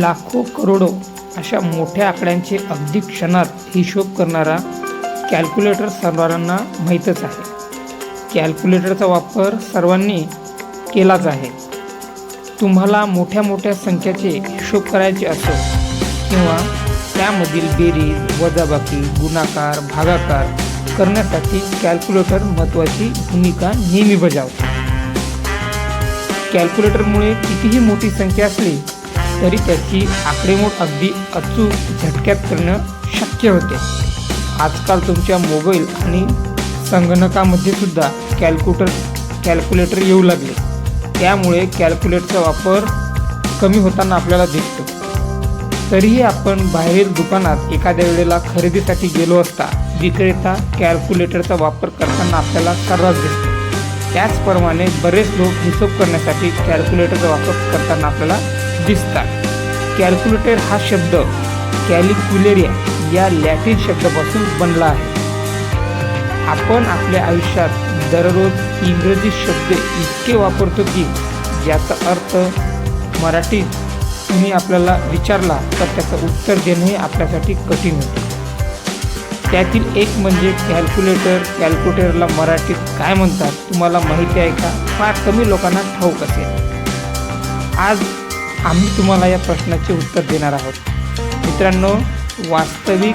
लाखो करोडो अशा मोठ्या आकड्यांचे अगदी क्षणात हिशोब करणारा कॅल्क्युलेटर सर्वांना माहीतच आहे. कॅल्क्युलेटरचा वापर सर्वांनी केलाच आहे. तुम्हाला मोठ्या मोठ्या संख्याचे हिशोब करायचे असो किंवा त्यामधील बेरीज वजाबाकी गुणाकार भागाकार करण्यासाठी कॅल्क्युलेटर महत्त्वाची भूमिका नेहमी बजावते. कॅल्क्युलेटरमुळे कितीही मोठी संख्या असली तरी त्याची आकडेमोड अगदी अचूक झटक्यात करणं शक्य होते. आजकाल तुमच्या मोबाईल आणि संगणकामध्ये सुद्धा कॅल्क्युटर कॅल्क्युलेटर येऊ लागले. त्यामुळे कॅल्क्युलेटरचा वापर कमी होताना आपल्याला दिसतो. तरीही आपण बाहेरील दुकानात एखाद्या वेळेला खरेदीसाठी गेलो असता विक्रेता कॅल्क्युलेटरचा वापर करताना आपल्याला सर्रास दिसतो. त्याचप्रमाणे बरेच लोक हिशोब करण्यासाठी कॅल्क्युलेटरचा वापर करताना आपल्याला दिसतात. कॅल्क्युलेटर हा शब्द कॅलिक्युलेरिया या लॅटिन शब्दापासून बनला आहे. आपण आपल्या आयुष्यात दररोज इंग्रजी शब्द इतके वापरतो की ज्याचा अर्थ मराठीत तुम्ही आपल्याला विचारला तर त्याचं उत्तर देणंही आपल्यासाठी कठीण होतं. त्यातील एक म्हणजे कॅल्क्युलेटर कॅल्क्युलेटरला मराठीत काय म्हणतात तुम्हाला माहिती आहे का? फार कमी लोकांना ठाऊक असेल. आज आम्ही तुम्हाला या प्रश्नाचे उत्तर देणार आहोत. मित्रांनो वास्तविक